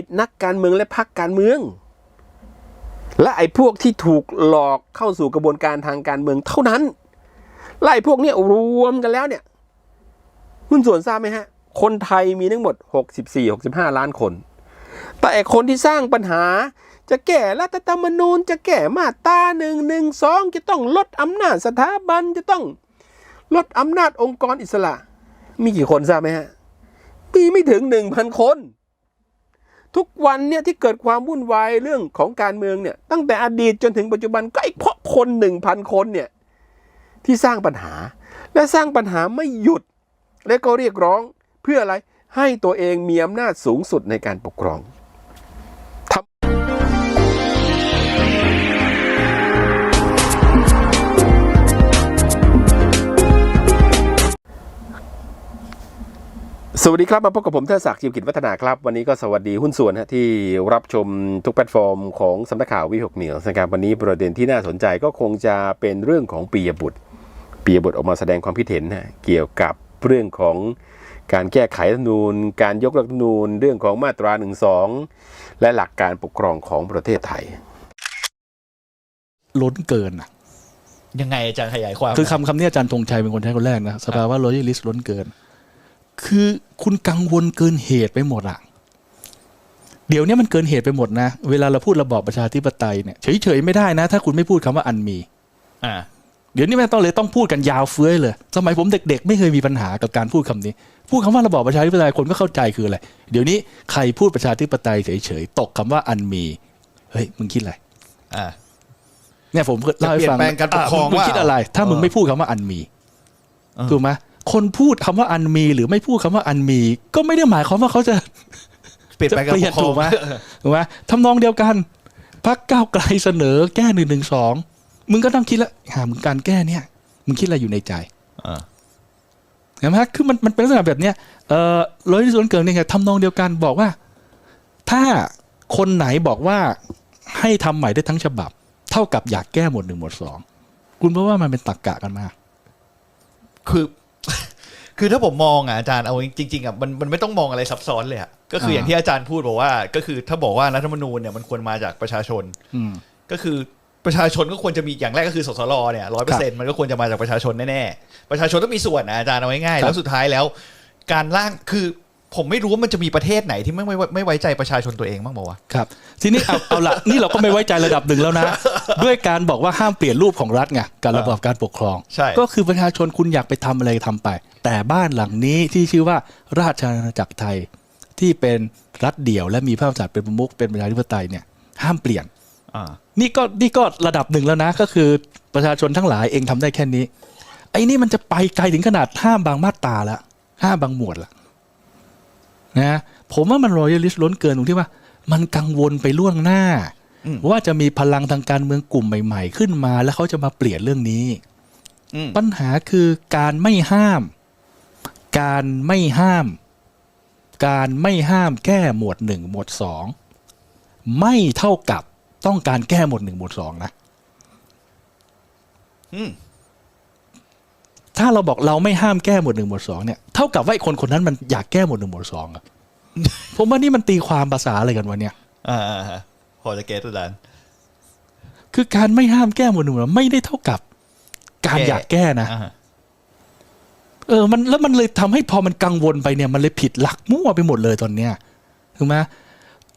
ผิดนักการเมืองและพรรคการเมือง และไอ้พวกที่ถูกหลอกเข้าสู่กระบวนการทางการเมืองเท่านั้นและไอ้พวกนี้รวมกันแล้วเนี่ยหุ้นส่วนทราบไหมฮะ คนไทยมีทั้งหมด 64-65 ล้านคน แต่ไอ้คนที่สร้างปัญหาจะแก้รัฐธรรมนูญ จะแก้มาตราหนึ่งหนึ่งสองจะต้องลดอำนาจสถาบันจะต้องลดอำนาจองค์กรอิสระ มีกี่คนทราบไหมฮะ มีไม่ถึงหนึ่งพันคน ทุกวันเนี่ยที่เกิดความวุ่นวายเรื่องของการเมืองเนี่ยตั้งแต่อดีตจนถึงปัจจุบันก็ไอ้เพราะคนหนึ่งพันคนเนี่ยที่สร้างปัญหา และสร้างปัญหาไม่หยุด และก็เรียกร้องเพื่ออะไรให้ตัวเองมีอำนาจสูงสุดในการปกครอง สวัสดีครับ มาพบกับผมเทอศักดิ์จิมกิจวัฒนาครับ วันนี้ก็สวัสดีหุ้นส่วนฮะที่รับชมทุกแพลตฟอร์มของสำนักข่าววิหกเหนียวนะครับวันนี้ประเด็นที่น่าสนใจก็คงจะเป็นเรื่องของปียบุตรปียบุตรออกมาแสดงความคิดเห็นนะเกี่ยวกับเรื่องของการแก้ไขรัฐธรรมนูญการยกรัฐธรรมนูญเรื่องของมาตรา1นึและหลักการปกครองของประเทศไทย ล้นเกินอะยังไงอาจารย์ขยายความคือคำคำนี้อาจารย์ธงชัยเป็นคนใช้คนแรกนะสภาวะ loyalist ล้นเกิน คือคุณกังวลเกินเหตุไปหมดอะเดี๋ยวนี้มันเกินเหตุไปหมดนะ เวลาเราพูดระบอบประชาธิปไตยเนี่ยเฉยๆไม่ได้นะ ถ้าคุณไม่พูดคำว่าอันมี อ่า เดี๋ยวนี้ไม่ต้องเลยต้องพูดกันยาวเฟื้อยเลย สมัยผมเด็กๆ ไม่เคยมีปัญหากับการพูดคำนี้ พูดคำว่าระบอบประชาธิปไตยคนก็เข้าใจคืออะไร เดี๋ยวนี้ใครพูดประชาธิปไตยเฉยๆตกคำว่าอันมี เฮ้ยมึงคิดอะไร อ่า เนี่ยผมเล่าให้ฟังจะเปลี่ยนแปลงการปกครองะมึงว่าคิดอะไร ถ้ามึงเออไม่พูดคำว่าอันมีเออถูกไหม คนพูดคำว่าอันมี หรือไม่พูดคำว่าอันมี ก็ไม่ได้หมายความว่าเขาจะเปลี่ยนแปลงการจะเปลี่ปยนกครอถูงกไหมถูกไหมทำนองเดียวกันพรรคก้าวไกลเสนอแก้หนึ่งหนึ่งสองมึงก็ต้องคิดละหามึงการแก้เนี่ย มึงคิดอะไรอยู่ในใจอ่าเห็นไหมคือมันมันเป็นลักษณะแบบเนี้ยเอ่อร้อยที่ส่วนเกินเนี่ยไงทำนองเดียวกันบอกว่า ถ้าคนไหนบอกว่าให้ทำใหม่ได้ทั้งฉบับ เท่ากับอยากแก้หมวดหนึ่งหมวดสองคุณเพราะว่ามันเป็นตรรกะกันมากคือ คือถ้าผมมองอะอาจารย์เอาจริงๆอะมันมันไม่ต้องมองอะไรซับซ้อนเลยอะก็คืออ่าอย่างที่อาจารย์พูดบอกว่า ก็คือถ้าบอกว่ารัฐธรรมนูญเนี่ยมันควรมาจากประชาชนอืมก็คือประชาชนก็ควรจะมีอย่างแรกก็คือสสรเนี่ยร้อยเปอร์เซ็นต์มันก็ควรจะมาจากประชาชนแน่ๆประชาชนต้องมีส่วนนะอาจารย์เอาง่ายๆครับแล้วสุดท้ายแล้ว การร่างคือ ผมไม่รู้ว่ามันจะมีประเทศไหนที่ไม่ไม่ไม่ไว้ใจประชาชนตัวเองบ้างบอกว่าวครับ ทีนี้เอาเอาละนี่เราก็ไม่ไว้ใจระดับหนึ่งแล้วนะ ด้วยการบอกว่าห้ามเปลี่ยนรูปของรัฐไงการระบอบการปกครองใช่ก็คือประชาชนคุณอยากไปทำอะไรทำไป แต่บ้านหลังนี้ที่ชื่อว่าราชอาณาจักรไทยที่เป็นรัฐเดี่ยว และมีพระมหากษัตริย์เป็นประมุขเป็นประชาธิปไตยเนี่ย ห้ามเปลี่ยนอ่านี่ก็นี่ก็ระดับหนึ่งแล้วนะ ก็คือประชาชนทั้งหลายเองทำได้แค่นี้ ไอ้นี่มันจะไปไกลถึงขนาดห้ามบางมาตราแล้วห้ามบางหมวดละ นะผมว่ามันรอยัลิสล้นเกินตรงที่ว่า มันกังวลไปล่วงหน้าอืมว่าจะมีพลังทางการเมืองกลุ่มใหม่ ๆ ขึ้นมาแล้วเขาจะมาเปลี่ยนเรื่องนี้อืมปัญหาคือการไม่ห้าม การไม่ห้าม การไม่ห้ามแก้หมวดหนึ่งหมวดสองไม่เท่ากับต้องการแก้หมวดหนึ่งหมวดสองนะอืม ถ้าเราบอกเราไม่ห้ามแก้หมวดหนึ่งหมวดสองเนี่ยเท่ากับว่าไอ้คนคนนั้นมันอยากแก้หมวดหนึ่งหมวดสองอะผมว่านี่มันตีความภาษาอะไรกันวะเนี่ยอ่าอ่าอ่าพอจะเก็ตอาจารย์คือการไม่ห้ามแก้หมวดหนึ่งหมวดสองไม่ได้เท่ากับ การแก้อยากแก้นะอ่าเออ มันแล้วมันเลยทำให้พอมันกังวลไปเนี่ย มันเลยผิดหลักมั่วไปหมดเลยตอนเนี้ยถูกไหม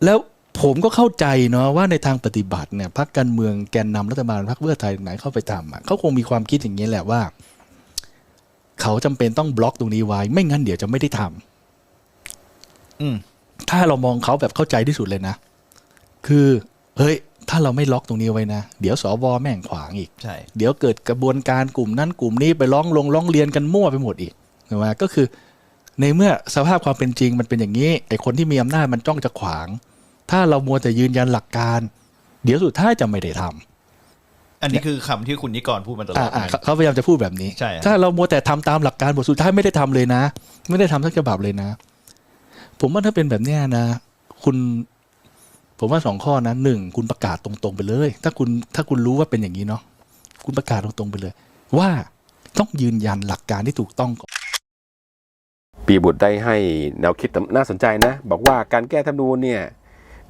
แล้วผมก็เข้าใจเนาะว่าในทางปฏิบัติเนี่ยพรรคการเมืองแกนนำรัฐบาลพรรคเพื่อไทยไหนเข้าไปทำอะเขาคงมีความคิดอย่างนี้แหละว่า เขาจำเป็นต้องบล็อกตรงนี้ไว้ ไม่งั้นเดี๋ยวจะไม่ได้ทำอืม ถ้าเรามองเขาแบบเข้าใจที่สุดเลยนะ คือ เฮ้ย ถ้าเราไม่ล็อกตรงนี้ไว้นะ เดี๋ยวสวแม่งขวางอีกใช่เดี๋ยวเกิดกระบวนการกลุ่มนั้นกลุ่มนี้ไปร้องลงร้องเรียนกันมั่วไปหมดอีกถูกไหมก็คือ ในเมื่อสภาพความเป็นจริงมันเป็นอย่างนี้ไอ้คนที่มีอำนาจมันจ้องจะขวาง ถ้าเรามัวแต่ยืนยันหลักการ เดี๋ยวสุดท้ายจะไม่ได้ทำ อันนี้คือคำที่คุณนิกรพูดมาตลออ่าดอ่านะเขาเขาพยายามจะพูดแบบนี้ใช่ถ้าเรามัวแต่ทำตามหลักการบทสุดท้ายไม่ได้ทำเลยนะ ไม่ได้ทำสักฉบับเลยนะ ผมว่าถ้าเป็นแบบเนี้ยนะ คุณ ผมว่าสองข้อนะหนึ่งคุณประกาศตรงๆไปเลย ถ้าคุณถ้าคุณรู้ว่าเป็นอย่างนี้เนาะคุณประกาศตรงๆไปเลย ว่าต้องยืนยันหลักการที่ถูกต้องก่อนปีบุตรได้ให้แนวคิดน่าสนใจนะ บอกว่าการแก้ธรรมนูญเนี่ย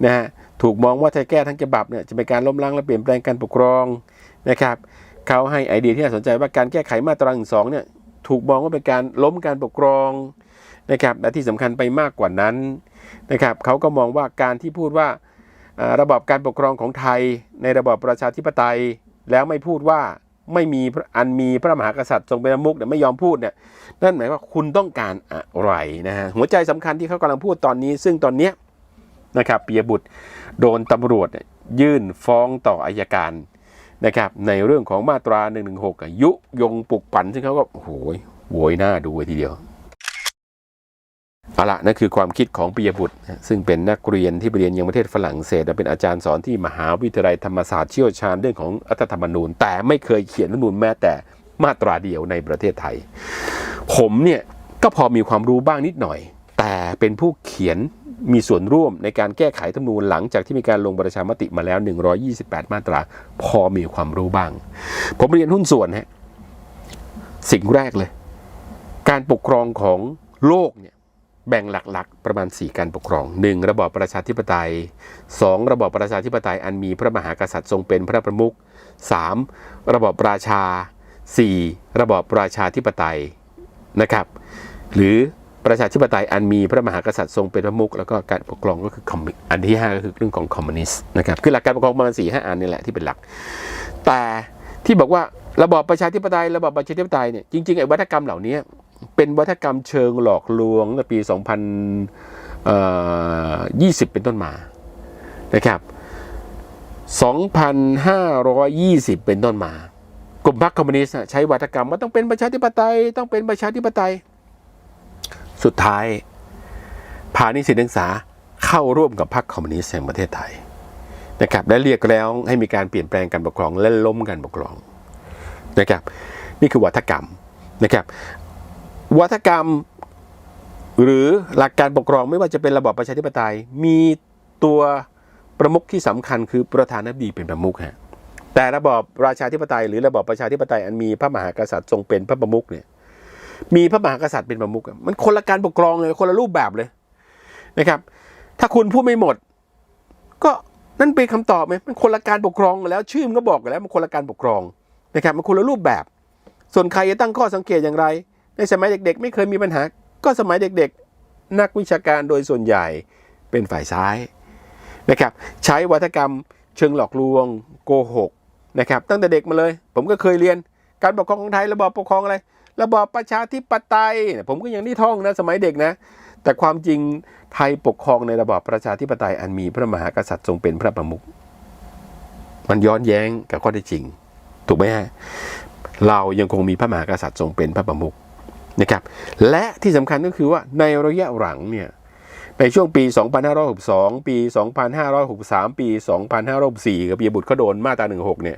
นะฮะถูกมองว่าถ้าแก้ทั้งฉบับเนี่ยจะเป็นการล้มล้างและเปลี่ยนแปลงการปกครองนะครับเขาให้ไอเดียที่น่าสนใจว่าการแก้ไขมาตราหนึ่งสองเนี่ยถูกมองว่าเป็นการล้มการปกครองนะครับและที่สำคัญไปมากกว่านั้นนะครับเขาก็มองว่าการที่พูดว่าระบอบการปกครองของไทย ในระบอบประชาธิปไตย แล้วไม่พูดว่าไม่มีอันมีพระมหากษัตริย์ทรงเป็นประมุขเนี่ยไม่ยอมพูดเนี่ยนั่นหมายว่าคุณต้องการอะไรนะฮะหัวใจสำคัญที่เขากำลังพูดตอนนี้ ซึ่งตอนเนี้ย นะครับปียบุตรโดนตำรวจยื่นฟ้องต่ออายการนะครับในเรื่องของมาตรา1นึยุยงปลุกปั่นซึ่งเขาก็โอ้โหโวยหน้าดูเลยทีเดียวเอาละนั่นคือความคิดของปิยบุตร ซึ่งเป็นนักเรียนที่เรียนยังประเทศฝรั่งเศสและเป็นอาจารย์สอนที่มหาวิทยาลัยธรรมศาสตร์เชี่ยวชาญเรื่องของรัฐธรรมนูญ แต่ไม่เคยเขียนรัฐธรรมนูญแม้แต่มาตราเดียวในประเทศไทย ผมเนี่ยก็พอมีความรู้บ้างนิดหน่อย แต่เป็นผู้เขียน มีส่วนร่วมในการแก้ไขรัฐธรรมนูญหลังจากที่มีการลงประชามติมาแล้ว 128 มาตรา พอมีความรู้บ้าง ผมเรียนหุ้นส่วนฮะสิ่งแรกเลย การปกครองของโลกเนี่ยแบ่งหลักๆ ประมาณ 4 การปกครอง 1. ระบอบประชาธิปไตย 2. ระบอบประชาธิปไตยอันมีพระมหากษัตริย์ทรงเป็นพระประมุข 3. ระบอบราชา 4. ระบอบประชาธิปไตยนะครับ หรือ ประชาธิปไตยอันมีพระมหากษัตริย์ทรงเป็นประมุขแล้วก็การปกครองก็คือคอมมิอันที่ 5 ก็คือเรื่องของคอมมิวนิสต์นะครับคือหลักการปกครองประมาณสี่ห้าอันนี่แหละที่เป็นหลัก แต่ที่บอกว่าระบอบประชาธิปไตยระบอบประชาธิปไตยเนี่ยจริงๆไอ้วัฒกรรมเหล่านี้เป็นวัฒกรรมเชิงหลอกลวงในปี 2020 เป็นต้นมานะครับ2,520 เป็นต้นมา กลุ่มพรรคคอมมิวนิสต์ใช้วัฒกรรมว่าต้องเป็นประชาธิปไตยต้องเป็นประชาธิปไตย สุดท้ายพานิสิตนักศึกษาเข้าร่วมกับพรรคคอมมิวนิสต์แห่งประเทศไทยนะครับและเรียกร้องให้มีการเปลี่ยนแปลงการปกครองและล้มการปกครองนะครับ นี่คือวัฒกรรมนะครับ วัฒกรรมหรือหลักการปกครองไม่ว่าจะเป็นระบอบประชาธิปไตย มีตัวประมุขที่สำคัญคือประธานาธิบดีเป็นประมุขฮะแต่ระบอบราชาธิปไตย หรือระบอบประชาธิปไตยอันมีพระมหากษัตริย์ทรงเป็นพระประมุขเนี่ย มีพระมหากษัตริย์เป็นประมุขมันคนละการปกครองเลยคนละรูปแบบเลยนะครับ ถ้าคุณพูดไม่หมด ก็นั่นเป็นคำตอบไหมมันคนละการปกครองกันแล้ว ชื่อมันก็บอกกันแล้วมันคนละการปกครองนะครับมันคนละรูปแบบ ส่วนใครจะตั้งข้อสังเกตอย่างไร ในสมัยเด็ก ๆ ไม่เคยมีปัญหา ก็สมัยเด็ก ๆ นักวิชาการโดยส่วนใหญ่เป็นฝ่ายซ้ายนะครับ ใช้วัฒกรรมเชิงหลอกลวงโกหกนะครับ ตั้งแต่เด็กมาเลย ผมก็เคยเรียนการปกครองของไทยระบอบปกครองอะไร ระบอบประชาธิปไตย ผมก็ยังนี่ท่องนะสมัยเด็กนะ แต่ความจริงไทยปกครองในระบอบประชาธิปไตยอันมีพระมหากษัตริย์ทรงเป็นพระประมุขมันย้อนแย้งกับข้อเท็จจริง ถูกไหมฮะเรายังคงมีพระมหากษัตริย์ทรงเป็นพระประมุขนะครับ และที่สำคัญก็คือว่าในระยะหลังเนี่ยในช่วงปี 2562 ปี 2563 ปี 2564กับปียบุตรเขาโดนมาตรา 16 เนี่ย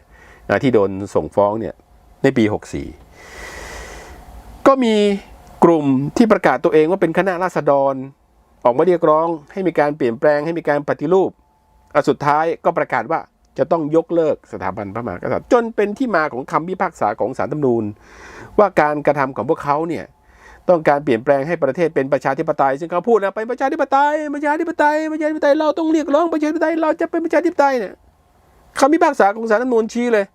นะที่โดนส่งฟ้องเนี่ยในปี 64 ก็มีกลุ่มที่ประกาศตัวเองว่าเป็นคณะราษฎร ออกมาเรียกร้อง ให้มีการเปลี่ยนแปลง ให้มีการปฏิรูปอสุดท้ายก็ประกาศว่าจะต้องยกเลิกสถาบันพระมหากษัตริย์จนเป็นที่มาของคำพิพากษาของศาลรัฐธรรมนูญ ว่าการกระทำของพวกเขาเนี่ยต้องการเปลี่ยนแปลงให้ประเทศเป็นประชาธิปไตย ซึ่งเขาพูดนะเป็นประชาธิปไตยประชาธิปไตยประชาธิปไตยเราต้องเรียกร้องประชาธิปไตยเราจะเป็นประชาธิปไตยเนี่ยคำพิพากษาของศาลรัฐธรรมนูญชี้เลย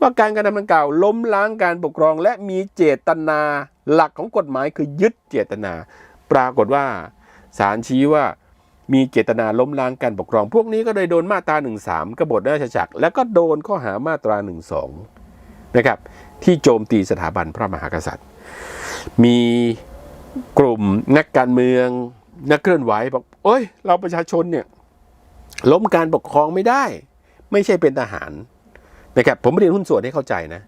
ว่าการกระทำดังกล่าวล้มล้างการปกครอง และมีเจตนาหลักของกฎหมายคือยึดเจตนา ปรากฏว่าศาลชี้ว่ามีเจตนาล้มล้างการปกครอง พวกนี้ก็เลยโดนมาตรา1นึกบฏราชจักร แล้วก็โดนข้อหามาตรา1นึนะครับ ที่โจมตีสถาบันพระมหากษัตริย์ มีกลุ่มนักการเมืองนักเคลื่อนไหวบอกโอ้ย เราประชาชนเนี่ยล้มการปกครองไม่ได้ ไม่ใช่เป็นทหาร นะครับผมเรียนหุ้นส่วนให้เข้าใจนะ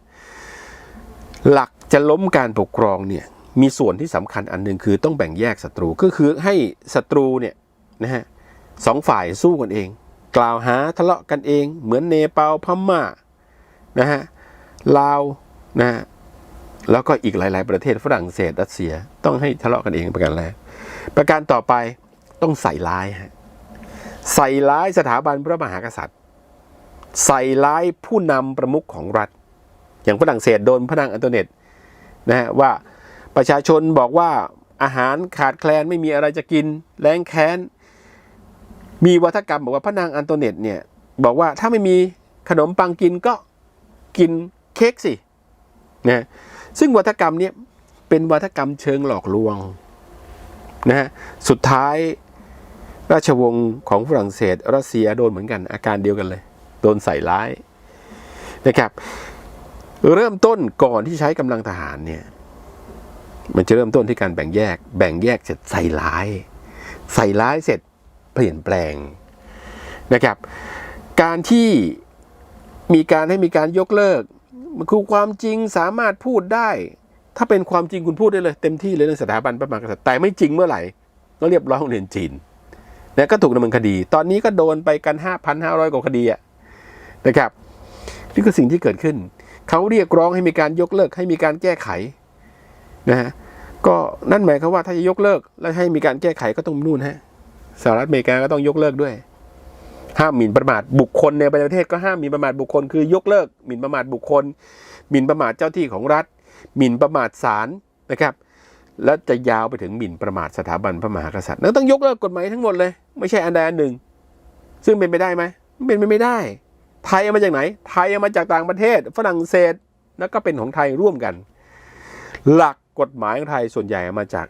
หลักจะล้มการปกครองเนี่ยมีส่วนที่สำคัญอันหนึ่งคือต้องแบ่งแยกศัตรูก็คือให้ศัตรูเนี่ยนะฮะสองฝ่ายสู้กันเอง กล่าวหาทะเลาะกันเอง เหมือนเนปาลพม่านะฮะลาวนะฮะแล้วก็อีกหลาย ๆ ประเทศฝรั่งเศสรัสเซียต้องให้ทะเลาะกันเองประการแรกประการต่อไปต้องใส่ร้ายฮะใส่ร้ายสถาบันพระมหากษัตริย์ ใส่ร้ายผู้นำประมุขของรัฐ อย่างฝรั่งเศสโดนพระนางอันโตเนตนะฮะว่าประชาชนบอกว่าอาหารขาดแคลนไม่มีอะไรจะกิน แรงแค้น มีวัฒกรรมบอกว่าพระนางอันโตเนตเนี่ยบอกว่าถ้าไม่มีขนมปังกินก็กินเค้กสินะซึ่งวัฒกรรมเนี่ยเป็นวัฒกรรมเชิงหลอกลวงนะฮะสุดท้ายราชวงศ์ของฝรั่งเศสรัสเซียโดนเหมือนกันอาการเดียวกันเลย โดนใส่ร้ายนะครับ เริ่มต้นก่อนที่ใช้กำลังทหารเนี่ย มันจะเริ่มต้นที่การแบ่งแยก แบ่งแยกเสร็จใส่ร้าย ใส่ร้ายเสร็จเปลี่ยนแปลงนะครับ การที่มีการให้มีการยกเลิก มันคือความจริงสามารถพูดได้ ถ้าเป็นความจริงคุณพูดได้เลยเต็มที่เลยเรื่องสถาบันพระมหากษัตริย์แต่ไม่จริงเมื่อไหร่ก็เรียบร้อยของเรียนจีนนะก็ถูกดำเนินคดี ตอนนี้ก็โดนไปกันห้าพันห้าร้อยกว่าคดีอะ นะครับนี่คือสิ่งที่เกิดขึ้น เขาเรียกร้องให้มีการยกเลิกให้มีการแก้ไขนะฮะก็นั่นหมายความว่าถ้าจะยกเลิก แล้วให้มีการแก้ไขก็ต้องนู่นฮะสหรัฐอเมริกาก็ต้องยกเลิกด้วย ห้ามหมิ่นประมาทบุคคลในประเทศก็ห้ามหมิ่นประมาทบุคคล คือยกเลิกหมิ่นประมาทบุคคลหมิ่นประมาทเจ้าที่ของรัฐหมิ่นประมาทศาลนะครับ แล้วจะยาวไปถึงหมิ่นประมาทสถาบันพระมหากษัตริย์นั่นต้องยกเลิกกฎหมายทั้งหมดเลย ไม่ใช่อันใดอันหนึ่ง ซึ่งเป็นไปได้ไหมเป็นไปไม่ได้ ไทยเอามาจากไหน ไทยเอามาจากต่างประเทศ ฝรั่งเศสแล้วก็เป็นของไทยร่วมกัน หลักกฎหมายของไทยส่วนใหญ่มาจาก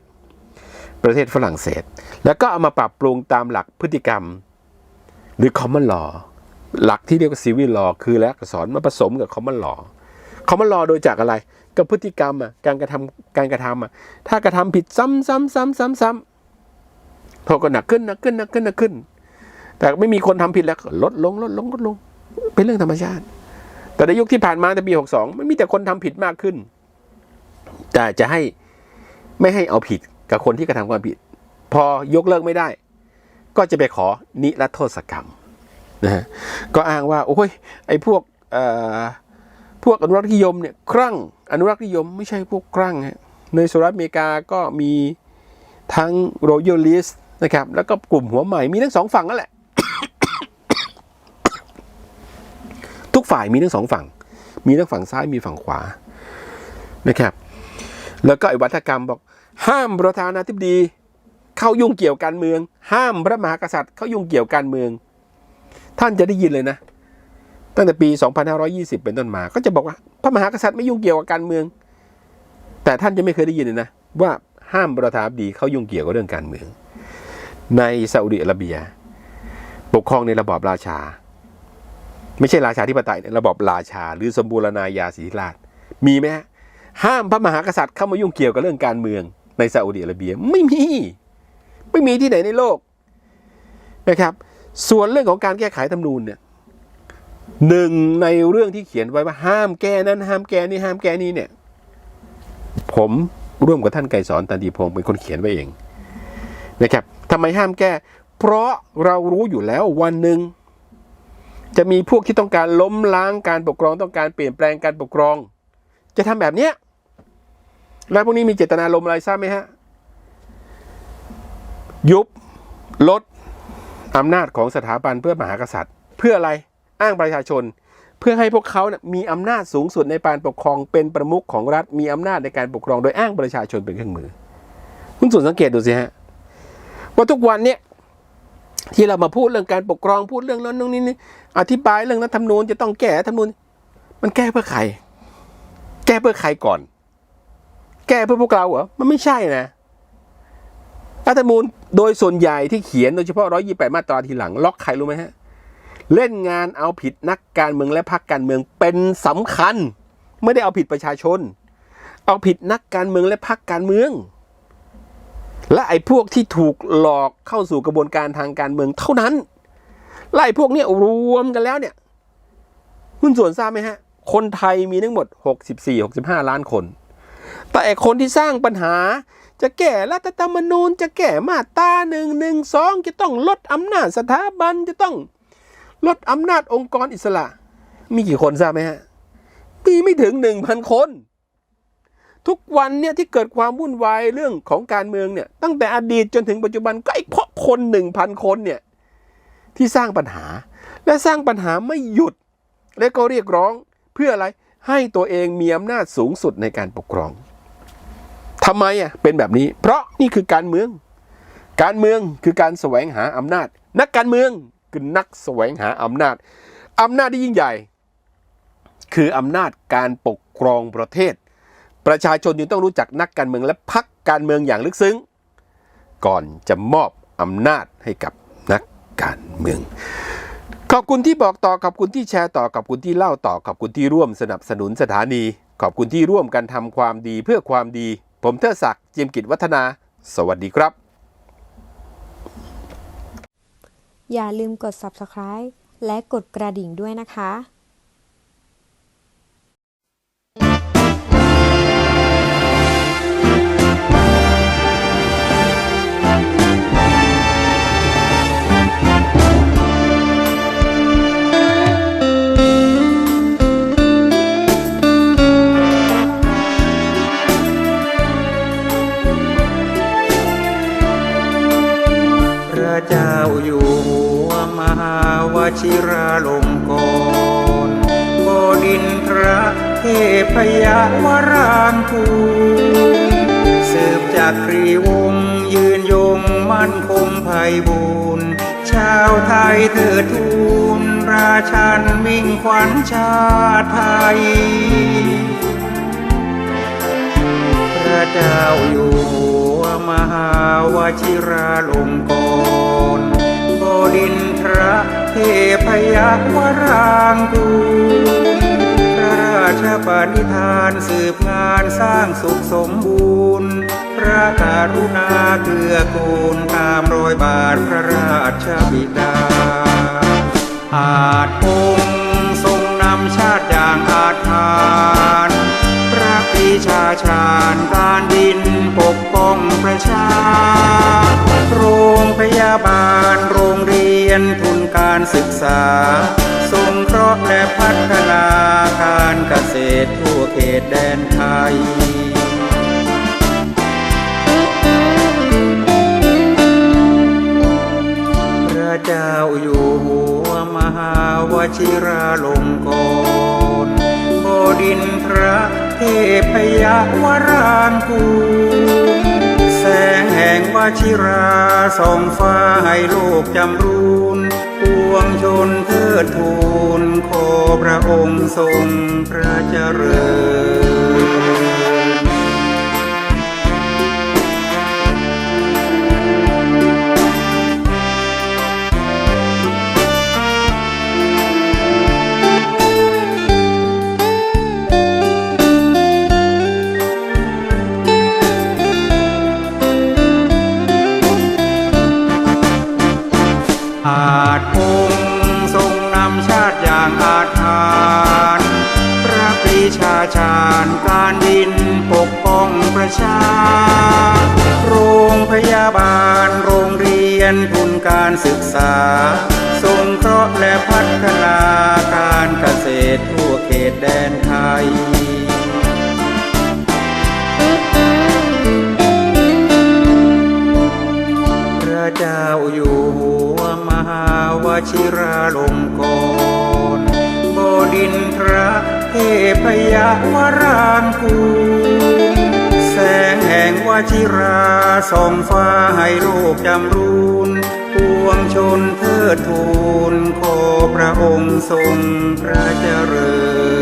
ประเทศฝรั่งเศส แล้วก็เอามาปรับปรุงตามหลักพฤติกรรม หรือ common law หลักที่เรียกว่า civil law คือและอักษรมาผสมกับ common law common law โดยจากอะไรก็พฤติกรรมอะการกระทำการกระทำอะถ้ากระทำผิดซ้ำซ้ำซ้ำซ้ำซ้ำโทษก็หนักขึ้นหนักขึ้นหนักขึ้นหนักขึ้น แต่ไม่มีคนทำผิดแล้วลดลงลดลงลดลง เป็นเรื่องธรรมชาติ แต่ในยุคที่ผ่านมาแต่ปี62มันมีแต่คนทำผิดมากขึ้น แต่จะให้ไม่ให้เอาผิดกับคนที่กระทำความผิด พอยกเลิกไม่ได้ ก็จะไปขอนิรโทษกรรมนะฮะก็อ้างว่าโอ้ยไอ้พวกอ่อพวกอนุรักษ์นิยมเนี่ยครั่งอนุรักษ์นิยมไม่ใช่พวกครั่งฮะในสหรัฐอเมริกาก็มีทั้ง royalist นะครับแล้วก็กลุ่มหัวใหม่มีทั้งสองฝั่งนั่นแหละ ทุกฝ่ายมีทั้งสองฝั่ง มีทั้งฝั่งซ้ายมีฝั่งขวานะครับ แล้วก็ไอ้วัฒกรรมบอก ห้ามประธานาธิบดี เข้ายุ่งเกี่ยวการเมือง ห้ามพระมหากษัตริย์เข้ายุ่งเกี่ยวการเมือง ท่านจะได้ยินเลยนะ ตั้งแต่ปี 2520 เป็นต้นมา ก็จะบอกว่า พระมหากษัตริย์ไม่ยุ่งเกี่ยวกับการเมือง แต่ท่านจะไม่เคยได้ยินเลยนะว่าห้ามประธานาธิบดีเข้ายุ่งเกี่ยวกับเรื่องการเมือง ในซาอุดิอาระเบีย ปกครองในระบอบราชา ไม่ใช่ราชาธิปไตยนะระบอบราชา หรือสมบูรณาญาสิทธิราชมีไหมฮะห้ามพระมหากษัตริย์เข้ามายุ่งเกี่ยวกับเรื่องการเมืองในซาอุดิอาระเบียไม่มี ไม่มีที่ไหนในโลกนะครับ ส่วนเรื่องของการแก้ไขธรรมนูญเนี่ยหนึ่งในเรื่องที่เขียนไว้ว่าห้ามแก้นั้น ห้ามแก้นี่ห้ามแก้นี่เนี่ย ผมร่วมกับท่านไกรสอนตันตีพงศ์เป็นคนเขียนไว้เองนะครับทำไมห้ามแก้ เพราะเรารู้อยู่แล้ววันหนึ่ง จะมีพวกที่ต้องการล้มล้างการปกครองต้องการเปลี่ยนแปลงการปกครอง จะทำแบบเนี้ยแล้วพวกนี้มีเจตนาลมอะไรทราบไหมฮะ ยุบลดอำนาจของสถาบันเพื่อมหากษัตริย์ เพื่ออะไรอ้างประชาชน เพื่อให้พวกเขานะมีอำนาจสูงสุดในการปกครองเป็นประมุขของรัฐมีอำนาจในการปกครองโดยอ้างประชาชนเป็นเครื่องมือ คุณส่วนสังเกตดูสิฮะว่าทุกวันเนี่ย ที่เรามาพูดเรื่องการปกครองพูดเรื่องนั้นตรงนี้นี่อธิบายเรื่องรัฐธรรมนูญจะต้องแก้ธรรมนูญมันแก้เพื่อใคร แก้เพื่อใครก่อน แก้เพื่อพวกเราเหรอมันไม่ใช่นะรัฐธรรมนูญโดยส่วนใหญ่ที่เขียนโดยเฉพาะ128มาตราทีหลัง ล็อกใครรู้ไหมฮะ เล่นงานเอาผิดนักการเมืองและพรรคการเมืองเป็นสำคัญ ไม่ได้เอาผิดประชาชน เอาผิดนักการเมืองและพรรคการเมือง และไอ้พวกที่ถูกหลอกเข้าสู่กระบวนการทางการเมืองเท่านั้นและไอ้พวกนี้รวมกันแล้วเนี่ยคุณส่วนทราบไหมฮะ คนไทยมีทั้งหมด 64-65 ล้านคน แต่ไอ้คนที่สร้างปัญหาจะแก้รัฐธรรมนูญ จะแก้มาตราหนึ่งหนึ่งสองจะต้องลดอำนาจสถาบันจะต้องลดอำนาจองค์กรอิสระ มีกี่คนทราบไหมฮะมีไม่ถึงหนึ่งพันคน ทุกวันเนี่ยที่เกิดความวุ่นวายเรื่องของการเมืองเนี่ยตั้งแต่อดีตจนถึงปัจจุบันก็ไอ้เพราะคนหนึ่งพันคนเนี่ยที่สร้างปัญหา และสร้างปัญหาไม่หยุด และก็เรียกร้องเพื่ออะไรให้ตัวเองมีอำนาจสูงสุดในการปกครองทำไมอะเป็นแบบนี้ เพราะนี่คือการเมือง การเมืองคือการแสวงหาอำนาจ นักการเมืองคือนักแสวงหาอำนาจอำนาจที่ยิ่งใหญ่ คืออำนาจการปกครองประเทศ ประชาชนจึงต้องรู้จักนักการเมืองและพักการเมืองอย่างลึกซึ้ง ก่อนจะมอบอำนาจให้กับนักการเมือง ขอบคุณที่บอกต่อขอบคุณที่แชร์ต่อขอบคุณที่เล่าต่อขอบคุณที่ร่วมสนับสนุนสถานี ขอบคุณที่ร่วมกันทำความดีเพื่อความดี ผมเทอศักดิ์จิมกิจวัฒนา สวัสดีครับ อย่าลืมกด subscribe และกดกระดิ่งด้วยนะคะ มหาวชิราลงกรณ์บดินทรเทพยวรางคูสืบจากกรีวงศยืนยงมั่นคงไพบูรณ์ชาวไทยเถิดทูลราชันมิ่งขวัญชาไทย พระเจ้าอยู่หัวมหาวชิราลงกรณ์ ดินทรเทพยวรางกูลพระราชปณิธานสืบงานสร้างสุขสมบูรณ์ พระกรุณาเกื้อกูลตามรอยบาทพระราชบิดา อาจคงทรงนำชาติอย่างอาจทานพระปีชาชาญการดินปก ป้องประชา โรงพยาบาล โรงเรียนทุนการศึกษา สงเคราะห์และพัฒนาการเกษตรทั่วเขตแดนไทยพระเจ้าอยู่หัวมหาวชิราลงกรณ์บดินทรเทพยวรางกูล แสงแห่งวชิราส่องฟ้าให้โลกจำรูนปวงชนเทิดทูนขอพระองค์ทรงพระเจริญ การศึกษา ส่งเคราะห์และพัฒนาการเกษตรทั่วเขตแดนไทยพระเจ้าอยู่หัวมหาวชิราลงกรณ์บดินทรเทพยวรางกูแสงแห่งวชิราส่องฟ้าให้โลกจำรูน ปวงชนเทิดทูนขอพระองค์ทรงพระเจริญ